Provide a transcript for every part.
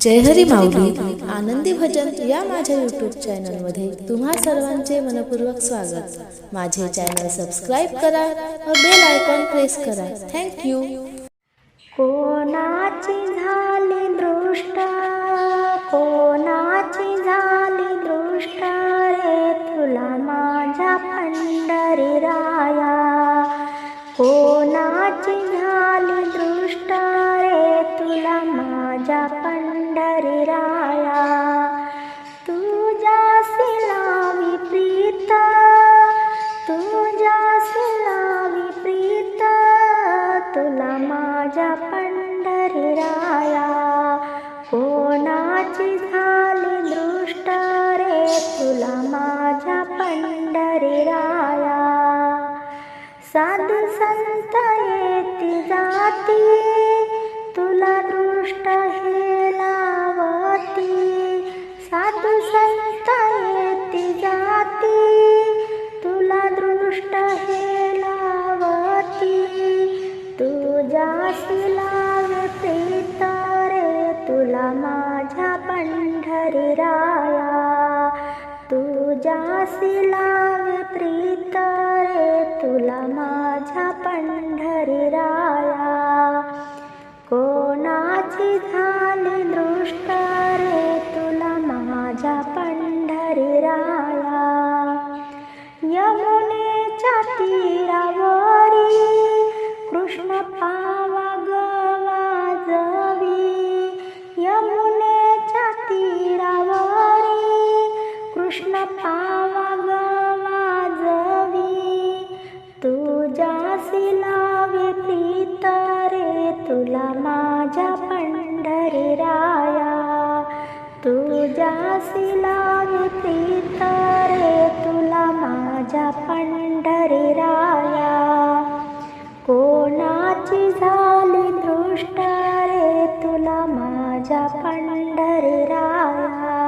जय हरी माऊली आनंदी भजन या माझ्या यूट्यूब चॅनलमध्ये तुम्हा सर्वांचे मनपूर्वक स्वागत. माझे चॅनल सबस्क्राईब करा व बेल आयकॉन प्रेस करा. थँक्यू कोणाची झाली दृष्ट? कोणाची झाली दृष्ट रे तुला माझ्या पंढरी राया? कोणाची झाली दृष्ट रे तुला माझ्या पंढरी राया तुझ्या सिलावी प्रीत तुझ्या सिलावी प्रीत तुला माझ्या पंढरी राया कोणाची झाली दृष्ट रे तुला माझ्या पंढरी राया साधू संत येती जाती तुझ्या लावे रे तुला माझ्या पंढरी राया तुझ्या लावे प्रीत कृष्ण पावा गवाजवी तुझ्या सिलावे प्रीत रे तुला माझ्या पंढरी राया. तुझ्या सिलावे प्रीत रे तुला माझ्या पंढरी राया. कोणाची झाली दृष्ट रे तुला माझ्या पंढरी राया.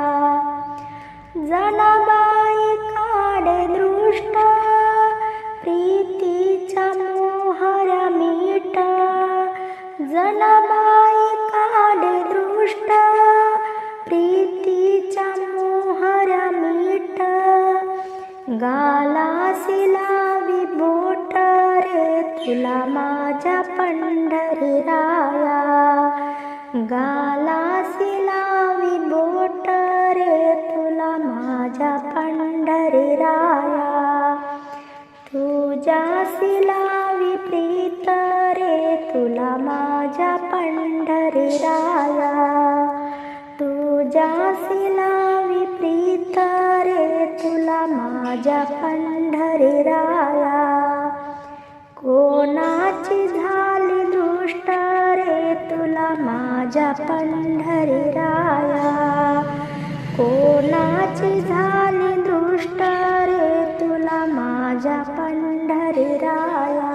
जनाबाई जनाबाई काढे दृष्ट प्रीतीच्या मोहर मीठ. गाला सिलावी बोट रे तुला माझ्या पंढरी राया. गाला सिलावी बोट रे तुला माझ्या पंढरी राया. तुझ्या सिलावी प्रीत फिराया राया तुझ्या सिलावी प्रीत रे तुला माझ्या पंढरी राया. कोणाची झाली दृष्ट रे तुला माझ्या पंढरी राया. कोणाची झाली दृष्ट रे तुला माझ्या पंढरी राया.